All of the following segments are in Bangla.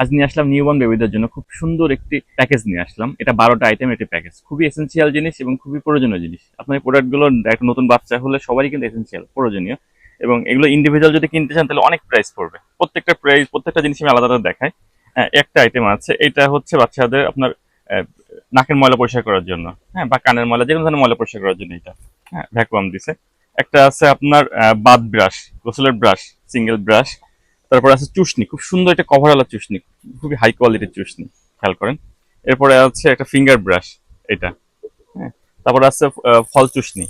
আজ নিয়ে আসলাম নিউবর্ন বেবিদের জন্য। খুব সুন্দর একটি প্যাকেজ নিয়ে আসলাম। এটা বারোটা আইটেম একটি প্যাকেজ। খুবই এসেন্সিয়াল জিনিস এবং খুবই প্রয়োজনীয় জিনিস। আপনার প্রোডাক্টগুলো একটা নতুন বাচ্চা হলে সবারই কিন্তু এসেন্সিয়াল প্রয়োজনীয়। এবং এগুলো ইন্ডিভিজুয়াল যদি কিনতে চান তাহলে অনেক প্রাইস পড়বে। প্রত্যেকটা প্রাইস প্রত্যেকটা জিনিস আমি আলাদা আলাদা দেখাই। হ্যাঁ, একটা আইটেম আছে। এটা হচ্ছে বাচ্চাদের আপনার নাকের ময়লা পরিষ্কার করার জন্য। হ্যাঁ বা কানের ময়লা যে কোনো ধরনের ময়লা পরিষ্কার করার জন্য এটা। হ্যাঁ ভ্যাকুয়াম দিছে। একটা আছে আপনার বাথ ব্রাশ গোসলের ব্রাশ সিঙ্গেল ব্রাশ তারপরে আছে চুষনি খুব সুন্দর একটা কভারওয়ালা চুষনি খুবই হাই কোয়ালিটির চুষনি খেয়াল করেন। এরপরে আছে একটা ফিঙ্গার ব্রাশ এটা হ্যাঁ। তারপরে আছে ফল চুষনি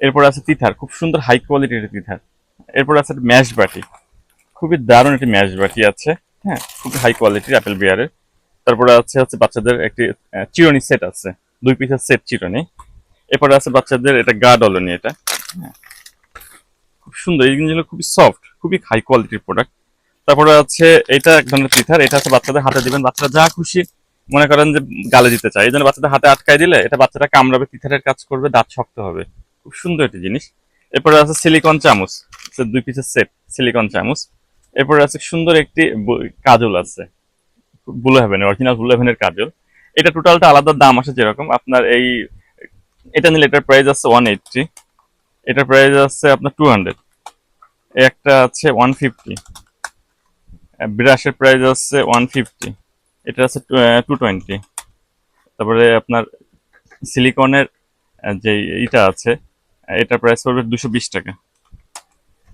এরপরে আছে তিথার খুব সুন্দর হাই কোয়ালিটির তিথার এরপরে আছে ম্যাশ বাটি, খুবই দারুণ একটি ম্যাশ বাটি আছে হ্যাঁ খুবই হাই কোয়ালিটির অ্যাপেল বিয়ারের তারপরে আছে হচ্ছে বাচ্চাদের একটি চিরুনি সেট আছে, দুই পিসের সেট চিরুনি। এরপরে আছে বাচ্চাদের এটা গা ডলনি এটা হ্যাঁ। খুব সুন্দর, এই জিনিসগুলো খুবই সফট খুবই হাই কোয়ালিটির প্রোডাক্ট তারপরে আছে, এটা এক ধরনের তিথার এটা হচ্ছে বাচ্চাদের হাতে দিবেন, বাচ্চারা যা খুশি মনে করেন যে গালে দিতে চায়। এই জন্য বাচ্চাদের হাতে আটকাই দিলে এটা বাচ্চারা কামড়াবে তিথারের কাজ করবে, দাঁত শক্ত হবে। খুব সুন্দর একটি জিনিস। এরপরে আছে সিলিকন চামচ দুই পিসের সেট সিলিকন চামচ। এরপরে আছে সুন্দর একটি কাজল আছে। ব্লু হেভেন অরিজিনাল ব্লু হেভেনের কাজল। এটা টোটালটা আলাদা দাম আসে যেরকম। আপনার এই, এটা নিলে এটার প্রাইস আছে ওয়ান এইটটি এটার প্রাইস আছে আপনার টু হান্ড্রেড একটা আছে ওয়ান ফিফটি ব্রাশের প্রাইস আছে ওয়ান ফিফটি এটা আছে টু টোয়েন্টি তারপরে আপনার সিলিকনের যে ইটা আছে, এটা প্রাইস পড়বে দুশো বিশ টাকা।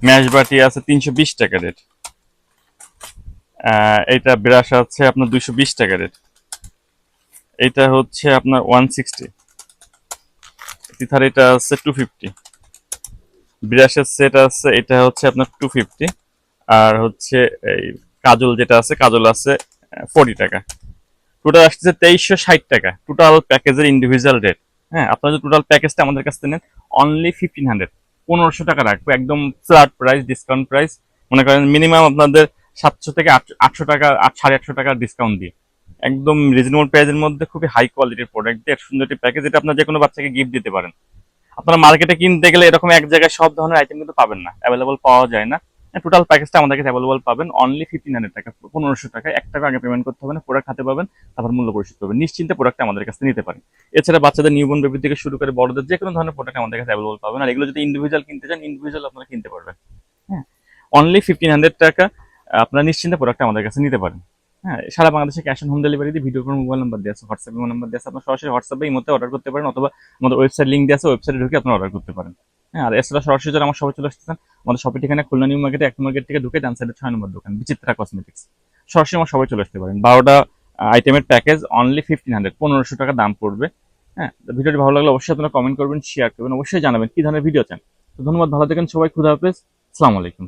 ম্যাশ বাটি আছে তিনশো বিশ টাকা রেট এইটা ব্রাশ আছে আপনার দুশো বিশ টাকা রেট এইটা হচ্ছে আপনার ওয়ান সিক্সটি এটা আছে টু ফিফটি ব্রাশের সেট আছে, এটা হচ্ছে আপনার টু ফিফটি আর হচ্ছে এই কাজল যেটা আছে, কাজল আছে ফোর্টি টাকা। টোটাল আসছে তেইশশো ষাট টাকা। টোটাল প্যাকেজের ইন্ডিভিজুয়াল রেট হ্যাঁ আপনারা যদি টোটাল প্যাকেজটা আমাদের কাছ থেকে নেন অনলি ফিফটিন হান্ড্রেড পনেরোশো টাকা রাখব, একদম ফ্ল্যাট প্রাইস ডিসকাউন্ট প্রাইস মনে করেন মিনিমাম আপনাদের সাতশো থেকে আট- আটশো টাকা, আট, সাড়ে আটশো টাকা ডিসকাউন্ট দিয়ে। একদম রিজনেবল প্রাইসের মধ্যে খুবই হাই কোয়ালিটির প্রোডাক্ট দিয়ে সুন্দর একটি প্যাকেজ এটা আপনার যে কোনো বাচ্চাকে গিফট দিতে পারেন। আপনারা মার্কেটে কিনতে গেলে এরকম এক জায়গায় সব ধরনের আইটেম কিন্তু পাবেন না অ্যাভেলেবল পাওয়া যায় না। টোটাল প্যাকেজটা আমাদের কাছে অ্যাভেলেবল পাবেন অনলি ফিফটিন হান্ড্রেড টাকা, পনেরোশো টাকা, এক টাকা আগে পেমেন্ট করতে হবে না প্রোডাক্ট হাতে পাবেন, তারপর মূল্য পরিশোধ করবেন। নিশ্চিন্তে প্রোডাক্ট আমাদের কাছে নিতে পারেন। এছাড়া বাচ্চাদের নিউবর্ন বেবি থেকে শুরু করে বড়দের যে কোনো ধরনের প্রোডাক্ট আমাদের কাছে অ্যাভেলেবল পাবেন। আর এগুলো যদি ইন্ডিভিজুয়াল কিনতে চান ইন্ডিভিজুয়াল আপনারা কিনতে পারবেন। হ্যাঁ অনলি ফিফটিন হান্ড্রেড টাকা, আপনারা নিশ্চিন্তে প্রোডাক্ট আমাদের কাছে নিতে পারেন। হ্যাঁ সারা বাংলাদেশে ক্যাশ অন হোম ডেলিভারি দিয়ে ভিডিও কোনো মোবাইল নাম্বার দিয়ে আছে হোয়াটসঅ্যাপ নাম্বার দিয়ে আছে। আপনার সরাসরি হোয়াটসঅ্যাপে এই মধ্যে অর্ডার করতে পারেন অথবা আমাদের ওয়েবসাইট লিঙ্ক দিয়ে আছে ওয়েবসাইটে ঢুকে আপনারা অর্ডার করতে পারেন। হ্যাঁ আর এছাড়া সরাসরি যারা আমার সবাই চলে আসতেছেন আমাদের শপের ঠিকানা খুলনা নিউ মার্কেটে এক মার্কেট থেকে ঢুকে ডান সাইডে ছয় নম্বর দোকান, বিচিত্রা কসমেটিক্স সরাসরি আমার সবাই চলে আসতে পারেন। বারোটা আইটেমের প্যাকেজ অনলি ফিফটিন হান্ড্রেড পনেরোশো টাকা দাম পড়বে। হ্যাঁ ভিডিওটি ভালো লাগলে অবশ্যই আপনারা কমেন্ট করবেন শেয়ার করবেন, অবশ্যই জানাবেন কি ধরনের ভিডিও চান। তো ধন্যবাদ, ভালো থাকেন সবাই, খুদা হাফেজ আলাইকুম।